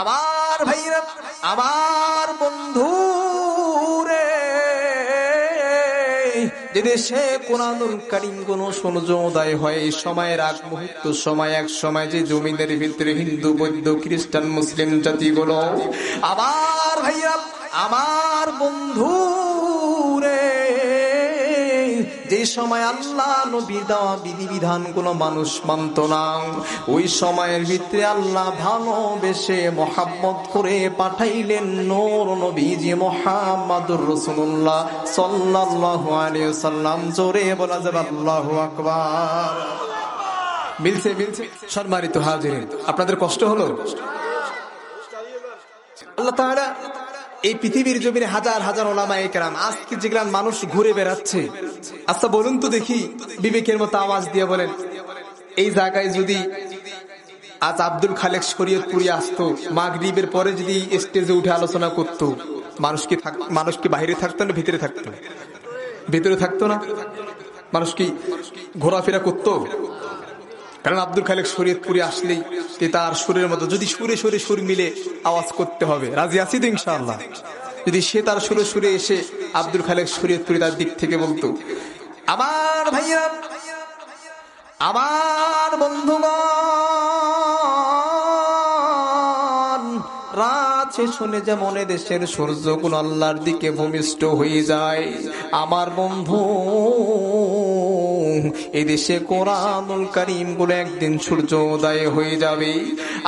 আমার ভাইরা, আমার বন্ধু রে সে কোরআনুল কারিম কোন সূর্যোদয় হয়, এই সময়ের আগ মুহূর্ত, সময় এক সময় যে জমিনের ভিতরে হিন্দু, বৌদ্ধ, খ্রিস্টান, মুসলিম জাতিগুলো আবার ভাইয়া আমার বন্ধু যে সময় আল্লাহ নবী দেওয়া বিধিবিধান কোন মানুষ মানত না, ওই সময়ের ভিতরে আল্লাহ ভালোবেসে মোহাম্মত করে পাঠাইলেন নূর নবীজি মোহাম্মদুর রসুল্লাহ সাল্লাল্লাহু আলাইহি সাল্লাম জোরে বলা যাবে আল্লাহ আকবার। মিলছে মিলছে। সম্মানিত হাজিরিন, আপনাদের কষ্ট হলো? আল্লাহ তাআলা এই পৃথিবীর জমিনে হাজার হাজার ওলামা একরাম। আজকে যেগুলা মানুষ ঘুরে বেড়াচ্ছে আচ্ছা বলুন তো দেখি, বিবেকের মতো আওয়াজ দিয়ে বলেন, এই জায়গায় যদি আজ আব্দুল খালেক শরীয়তপুরি আসতো, মাগরিবের পরে যদি স্টেজে উঠে আলোচনা করত, মানুষ কি মানুষ কি বাইরে থাকতো না ভিতরে থাকতো? ভিতরে থাকতো না? মানুষ কি ঘোরাফেরা করতো? কারণ আব্দুল খালেক শরীয়তপুরে আসলেই তে তার সুরের মতো, যদি সুরে সুরে সুর মিলে আওয়াজ করতে হবে। রাজি আছি তো ইনশাআল্লাহ? যদি সে তার সুরে সুরে এসে আব্দুল খালেক শরীয়তপুরি তার দিক থেকে বলতো, আমার ভাইয়া, আমার শেষ হলে যেমন এ দেশের সূর্য কোন আল্লাহর দিকে ভূমিষ্ঠ হয়ে যায়, আমার বন্ধু এদেশে কোরআনুল করিমগুলো একদিন সূর্য উদয় হয়ে যাবে।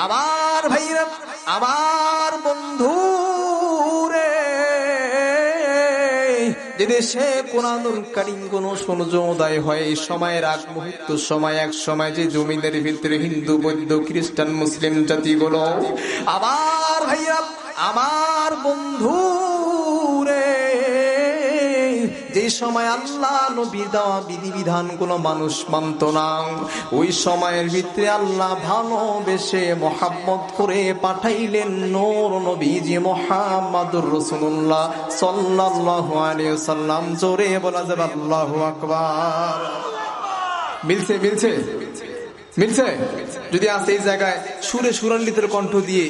আমার ভাইরা আমার বন্ধু রে যে দেশে কোরআনুল কারিম কোন সূর্যোদয় হয়, এই সময়ের আগ মুহূর্ত, সময় এক সময় যে জমিনের ভিতরে হিন্দু, বৌদ্ধ, খ্রিস্টান, মুসলিম জাতিগুলো, আবার ভাইয়া আমার বন্ধু যে সময় আল্লাহ নবী দেওয়া বিধিবিধান কোন মানুষ মানত না। ওই সময়ের ভিতরে আল্লাহ ভালোবেসে মোহাম্মত করে পাঠাইলেন নূর নবীজি মোহাম্মদুর রসুল্লাহ সাল্লাল্লাহু আলাইহি সাল্লাম জোরে বলা যাবে আল্লাহু আকবার। মিলছে মিলছে? মিলছে? যদি আজ এই জায়গায় সুরে সুরান্বিতের কণ্ঠ দিয়ে